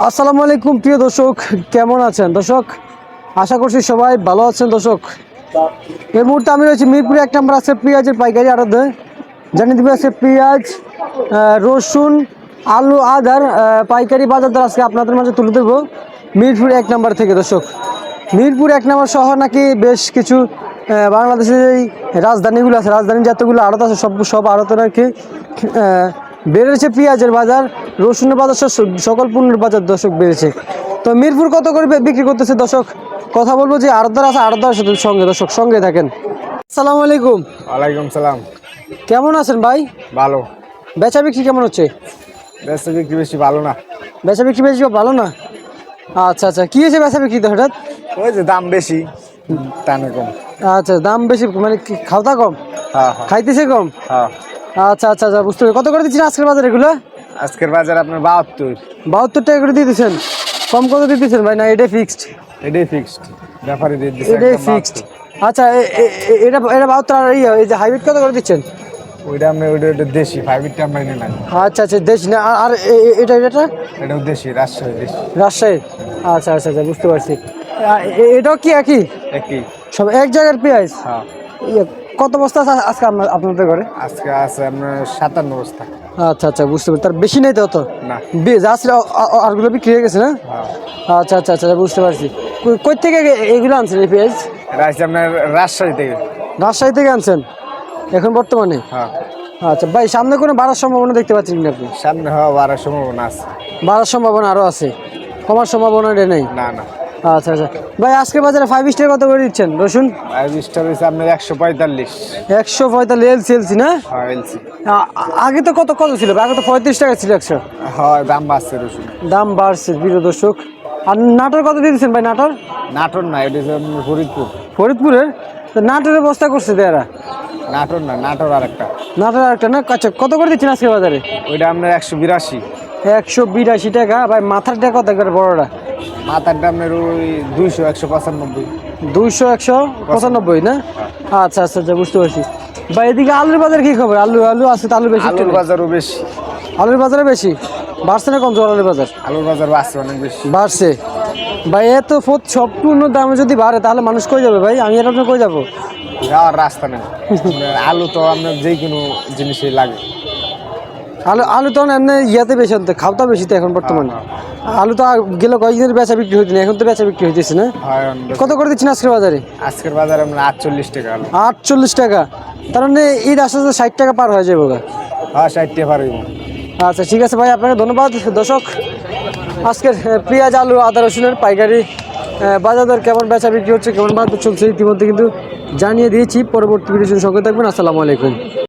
আসসালামু আলাইকুম, প্রিয় দর্শক, কেমন আছেন? দর্শক, আশা করছি সবাই ভালো আছেন, দর্শক। এই মুহূর্তে আমি রয়েছি মিরপুরে, এক নম্বর আছে পেঁয়াজের পাইকারি আড়তে। জানিয়ে দিবে আছে পেঁয়াজ রসুন, আলু, আদার পাইকারি বাজার দর আজকে আপনাদের মাঝে তুলে দেবো মিরপুর এক নম্বর থেকে, দর্শক। মিরপুর এক নম্বর শহর নাকি বেশ কিছু বাংলাদেশের এই রাজধানীগুলো আছে। রাজধানী যতগুলো আড়ত আছে, সব সব আড়তে নাকি বেড়েছে পেঁয়াজের বাজার। রসুনের বাজার সব- সকল পণ্যের বাজার দর্শক বেড়েছে। তো মিরপুর কত করে বিক্রি করতেছে দর্শক? কথা বলব যে আড়তদার আছে আড়তদার সাথে সঙ্গে দর্শক সঙ্গে থাকেন। আসসালামু আলাইকুম। ওয়ালাইকুম সালাম। কেমন আছেন ভাই? ভালো। বেচা বিক্রি কেমন হচ্ছে? ব্যস্ত বিক্রি বেশি ভালো না। বেচা বিক্রি বেশি ভালো না? আচ্ছা আচ্ছা কি হয়েছে বেচা বিক্রিতে হঠাৎ? ওই যে দাম বেশি টানে কম। আচ্ছা দাম বেশি মানে কি খাওয়া কম? হ্যাঁ হ্যাঁ। খাইতেছে কম? হ্যাঁ। আচ্ছা আচ্ছা আচ্ছা বুঝতে পারছি। কত করে দিচ্ছেন আজকের বাজার এগুলো? আজকের বাজার আপনার বাহাত্তর। বাহাত্তর টাকা করে দিয়ে দিচ্ছেন কম কত দিয়ে দিচ্ছেন ভাই? না এটাই ফিক্সড এটাই ফিক্সড ব্যাপারে দিয়ে দিচ্ছে এটাই ফিক্সড আচ্ছা এটা এটা বাহাত্তর আর এই এই যে হাইব্রিড কত করে দিচ্ছেন? ওইটা আমরা ওইটা ওইটা দেশি ফাইভেরটা আমরা এনে নাই আচ্ছা আচ্ছা দেশ না আর- এটা এটা এটাও দেশি রাজশাহী দেশি। রাজশাহী? আচ্ছা আচ্ছা আচ্ছা বুঝতে পারছি। এটাও কি একই? একই। সব এক জায়গার পেঁয়াজ? হ্যাঁ। ইয়ে, কত বস্তা আছে আজকে আপনাদের ঘরে? আজকে আছে আপনার সাতান্ন বস্তা। আচ্ছা আচ্ছা বুঝতে পারছি। তার বেশি নেই তো অত? না। যা ছিল আরগুলো বিক্রি হয়ে গেছে না? হ্যাঁ। আচ্ছা আচ্ছা আচ্ছা বুঝতে পারছি। কই- থেকে এগুলো আনছেন এই পেঁয়াজ? এটা আপনার রাজশাহী থেকে। রাজশাহী থেকে আনছেন? এখন বর্তমানে? হ্যাঁ। আচ্ছা ভাই সামনে কোনো বাড়ার সম্ভাবনা দেখতে পাচ্ছেন কিনা আপনি? সামনে হওয়া বাড়ার সম্ভাবনা আছে। বাড়ার সম্ভাবনা আরও আছে। কমার সম্ভাবনা এটা নেই? না না। আচ্ছা আচ্ছা। ভাই আজকে বাজারে ফাইভ স্টার কত করে দিচ্ছেন? রসুন? ফাইভ স্টার হয়েছে আপনার একশো পঁয়তাল্লিশ। একশো পঁয়তাল্লিশ এলসি এলসি না? হ্যাঁ এলসি আ- আগে তো কত কত ছিল? আগে তো পঁয়ত্রিশ টাকা ছিল একশো। হয় দাম বাড়ছে রসুন। দাম বাড়ছে প্রিয় দর্শক। আর নাটোর কত দিয়ে দিচ্ছেন ভাই নাটোর? নাটোর না এটা ফরিদপুর। ফরিদপুরের? তো নাটোরের বস্তা করছে দেয়ারা। নাটোর না নাটোর আর একটা নাটোর একটা না? আচ্ছা কত করে দিচ্ছেন আজকে বাজারে? ওইটা আপনার একশো বিরাশি। একশো বিরাশি টাকা। ভাই মাথার টাকা কত করে বড়টা? মাথারটা আপনার ওই দুইশো একশো পঁচানব্বই। দুইশো একশো পঁচানব্বই না? আচ্ছা আচ্ছা আচ্ছা বুঝতে পারছি। ভাই এদিকে আলুর বাজার কি খবর? আলু আলু আছে তো আলু বেশি আলুর বাজারও বেশি। আলুর বাজারে বেশি? বাড়ছে না কম আলুর বাজার? আলুর বাজার বাড়ছে অনেক বেশি। বাড়ছে। ভাই এত ফোত সম্পূর্ণ দামে যদি বাড়ে তাহলে মানুষ কই যাবে ভাই? আমি আর আপনি কই যাব? যাওয়ার রাস্তা নেই। আলু তো আপনার যে কোনো জিনিসই লাগে। আলু আলু তো এমনি ইয়াতে বেশি খাওয়া বেশি তো এখন বর্তমানে। আলু তো গেলে কয়েকদিনের বেচা বিক্রি হইতে না এখন তো বেচা বিক্রি হইতেছে না। কত করে দিচ্ছেন আজকের বাজারে? আজকের বাজারে আপনার আটচল্লিশ টাকা আলু। আটচল্লিশ টাকা। তার মানে ঈদ আসতে আসতে ষাট টাকা পার হয়ে যাবে। হ্যাঁ ষাটটা পারব আচ্ছা ঠিক আছে ভাই আপনাকে ধন্যবাদ। দর্শক আজকের পেঁয়াজ আলু আদা রসুনের পাইকারি বাজার দর কেমন বেচা বিক্রি হচ্ছে কেমন বাজার চলছে ইতিমধ্যে কিন্তু জানিয়ে দিয়েছি। পরবর্তী ভিডিও সঙ্গে থাকবেন। আসসালামু আলাইকুম।